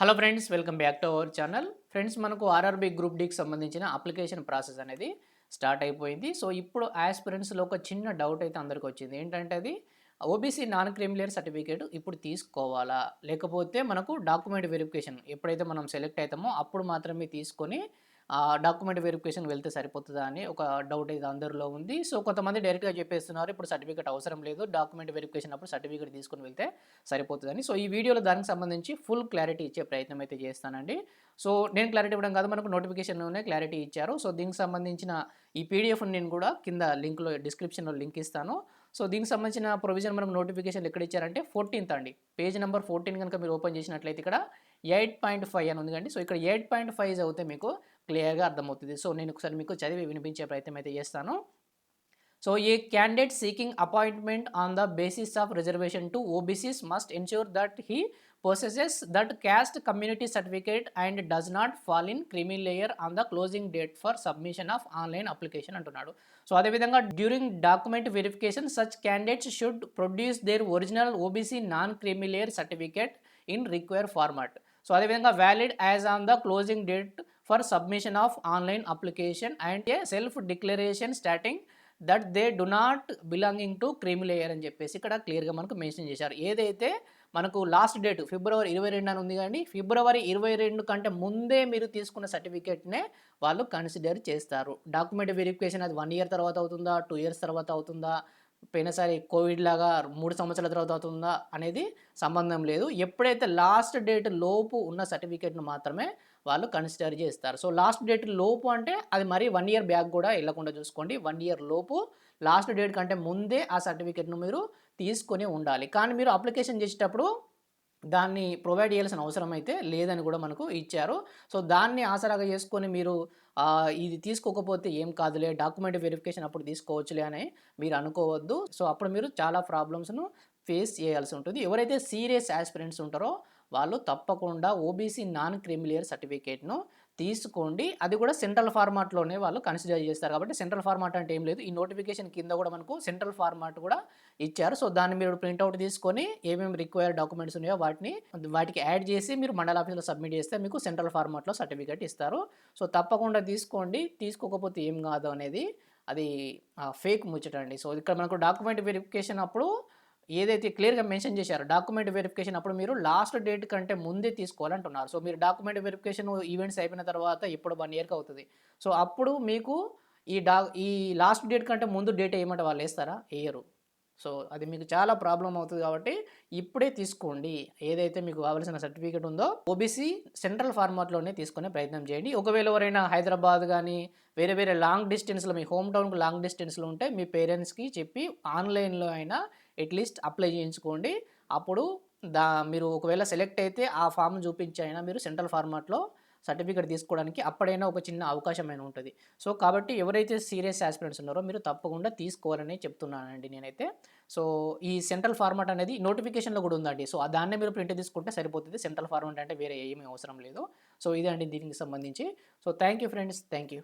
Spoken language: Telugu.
Hello friends welcome back to our channel. Friends మనకు ఆర్ఆర్బి గ్రూప్ డికి సంబంధించిన అప్లికేషన్ ప్రాసెస్ అనేది స్టార్ట్ అయిపోయింది. సో ఇప్పుడు ఆస్పిరెంట్స్లో ఒక చిన్న డౌట్ అయితే అందరికి వచ్చింది. ఏంటంటే అది ఓబీసీ నాన్ క్రిమిలియర్ సర్టిఫికేట్ ఇప్పుడు తీసుకోవాలా? లేకపోతే మనకు డాక్యుమెంట్ వెరిఫికేషన్ ఎప్పుడైతే మనం సెలెక్ట్ అవుతామో అప్పుడు మాత్రమే తీసుకొని డాక్యుమెంట్ వెరిఫికేషన్ వెళ్తే సరిపోతుందా అని ఒక డౌట్ అయితే అందరిలో ఉంది. సో కొంతమంది డైరెక్ట్గా చెప్పేస్తున్నారు ఇప్పుడు సర్టిఫికేట్ అవసరం లేదు డాక్యుమెంట్ వెరిఫికేషన్ అప్పుడు సర్టిఫికేట్ తీసుకొని వెళ్తే సరిపోతుందని సో ఈ వీడియోలో దానికి సంబంధించి ఫుల్ క్లారిటీ ఇచ్చే ప్రయత్నం అయితే చేస్తానండి. సో నేను క్లారిటీ ఇవ్వడం కాదు మనకు నోటిఫికేషన్లోనే క్లారిటీ ఇచ్చారు. సో దీనికి సంబంధించిన ఈ పీడిఎఫ్ నేను కూడా కింద లింక్లో డిస్క్రిప్షన్లో లింక్ ఇస్తాను. సో దీనికి సంబంధించిన ప్రొవిజన్ మనకు నోటిఫికేషన్ ఎక్కడ ఇచ్చారంటే ఫోర్టీన్త్ అండి. పేజ్ నెంబర్ ఫోర్టీన్ కనుక మీరు ఓపెన్ చేసినట్లయితే ఇక్కడ ఎయిట్ పాయింట్ ఫైవ్ అని ఉంది కండి సో ఇక్కడ ఎయిట్ పాయింట్ ఫైవ్ అవుతే మీకు క్లియర్గా అర్థమవుతుంది. సో నేను ఒకసారి మీకు చదివి వినిపించే ప్రయత్నం అయితే చేస్తాను. So a candidate seeking appointment on the basis of reservation to OBCs must ensure that he possesses that caste community certificate and does not fall in creamy layer on the closing date for submission of online application అంటున్నాడు. సో అదేవిధంగా during document verification such candidates should produce their original OBC non creamy layer certificate in require format so అదేవిధంగా valid as on the closing date for submission of online application and a self declaration starting that they do not belonging to cream layer అని చెప్పేసి ఇక్కడ క్లియర్గా మనకు మెన్షన్ చేశారు. ఏదైతే మనకు లాస్ట్ డేట్ ఫిబ్రవరి ఇరవై రెండు అని ఉంది కానీ ఫిబ్రవరి ఇరవై రెండు కంటే ముందే మీరు తీసుకున్న సర్టిఫికేట్నే వాళ్ళు కన్సిడర్ చేస్తారు. డాక్యుమెంట్ వెరిఫికేషన్ అది వన్ ఇయర్ తర్వాత అవుతుందా? టూ ఇయర్స్ తర్వాత అవుతుందా? పోయినసారి కోవిడ్ లాగా మూడు సంవత్సరాల తర్వాత అవుతుందా అనేది సంబంధం లేదు. ఎప్పుడైతే లాస్ట్ డేట్ లోపు ఉన్న సర్టిఫికేట్ను మాత్రమే వాళ్ళు కన్సిడర్ చేస్తారు. సో లాస్ట్ డేట్ లోపు అంటే అది మరీ వన్ ఇయర్ బ్యాక్ కూడా వెళ్ళకుండా చూసుకోండి. వన్ ఇయర్ లోపు లాస్ట్ డేట్ కంటే ముందే ఆ సర్టిఫికేట్ను మీరు తీసుకొని ఉండాలి. కానీ మీరు అప్లికేషన్ చేసేటప్పుడు దాన్ని ప్రొవైడ్ చేయాల్సిన అవసరం అయితే లేదని కూడా మనకు ఇచ్చారు. సో దాన్ని ఆసరాగా చేసుకొని మీరు ఇది తీసుకోకపోతే ఏం కాదులే డాక్యుమెంట్ వెరిఫికేషన్ అప్పుడు తీసుకోవచ్చులే అని మీరు అనుకోవద్దు. సో అప్పుడు మీరు చాలా ప్రాబ్లమ్స్ను ఫేస్ చేయాల్సి ఉంటుంది. ఎవరైతే సీరియస్ యాస్పిరెంట్స్ ఉంటారో వాళ్ళు తప్పకుండా ఓబీసీ నాన్ క్రిమిలియర్ సర్టిఫికేట్ను తీసుకోండి. అది కూడా సెంట్రల్ ఫార్మాట్లోనే వాళ్ళు కన్సిడర్ చేస్తారు. కాబట్టి సెంట్రల్ ఫార్మాట్ అంటే ఏం లేదు. ఈ నోటిఫికేషన్ కింద కూడా మనకు సెంట్రల్ ఫార్మాట్ కూడా ఇచ్చారు. సో దాన్ని మీరు ప్రింట్అవుట్ తీసుకొని ఏమేమి రిక్వైర్డ్ డాక్యుమెంట్స్ ఉన్నాయో వాటిని వాటికి యాడ్ చేసి మీరు మండల ఆఫీస్లో సబ్మిట్ చేస్తే మీకు సెంట్రల్ ఫార్మాట్లో సర్టిఫికేట్ ఇస్తారు. సో తప్పకుండా తీసుకోండి. తీసుకోకపోతే ఏం కాదు అనేది అది ఫేక్ ముచ్చటండి. సో ఇక్కడ మనకు డాక్యుమెంట్ వెరిఫికేషన్ అప్పుడు ఏదైతే క్లియర్గా మెన్షన్ చేశారో డాక్యుమెంట్ వెరిఫికేషన్ అప్పుడు మీరు లాస్ట్ డేట్ కంటే ముందే తీసుకోవాలంటున్నారు. సో మీరు డాక్యుమెంట్ వెరిఫికేషన్ ఈవెంట్స్ అయిపోయిన తర్వాత ఇప్పుడు వన్ ఇయర్కి అవుతుంది. సో అప్పుడు మీకు ఈ డా ఈ లాస్ట్ డేట్ కంటే ముందు డేట్ ఏమంటే వాళ్ళు వేస్తారా? వేయరు. సో అది మీకు చాలా ప్రాబ్లం అవుతుంది కాబట్టి ఇప్పుడే తీసుకోండి. ఏదైతే మీకు కావాల్సిన సర్టిఫికేట్ ఉందో ఓబీసీ సెంట్రల్ ఫార్మాట్లోనే తీసుకునే ప్రయత్నం చేయండి. ఒకవేళ ఎవరైనా హైదరాబాద్ కానీ వేరే వేరే లాంగ్ డిస్టెన్స్లో మీ హోమ్ టౌన్కి లాంగ్ డిస్టెన్స్లో ఉంటే మీ పేరెంట్స్కి చెప్పి ఆన్లైన్లో అయినా ఎట్లీస్ట్ అప్లై చేయించుకోండి. అప్పుడు దా మీరు ఒకవేళ సెలెక్ట్ అయితే ఆ ఫామ్ చూపించి అయినా మీరు సెంట్రల్ ఫార్మాట్లో సర్టిఫికేట్ తీసుకోవడానికి అప్పుడైనా ఒక చిన్న అవకాశమైన ఉంటుంది. సో కాబట్టి ఎవరైతే సీరియస్ ఆస్పిరెంట్స్ ఉన్నారో మీరు తప్పకుండా తీసుకోవాలని చెప్తున్నానండి నేనైతే. సో ఈ సెంట్రల్ ఫార్మాట్ అనేది నోటిఫికేషన్లో కూడా ఉందండి. సో దాన్నే మీరు ప్రింట్ తీసుకుంటే సరిపోతుంది. సెంట్రల్ ఫార్మాట్ అంటే వేరే ఏమీ అవసరం లేదు. సో ఇదే అండి దీనికి సంబంధించి. So thank you friends. Thank you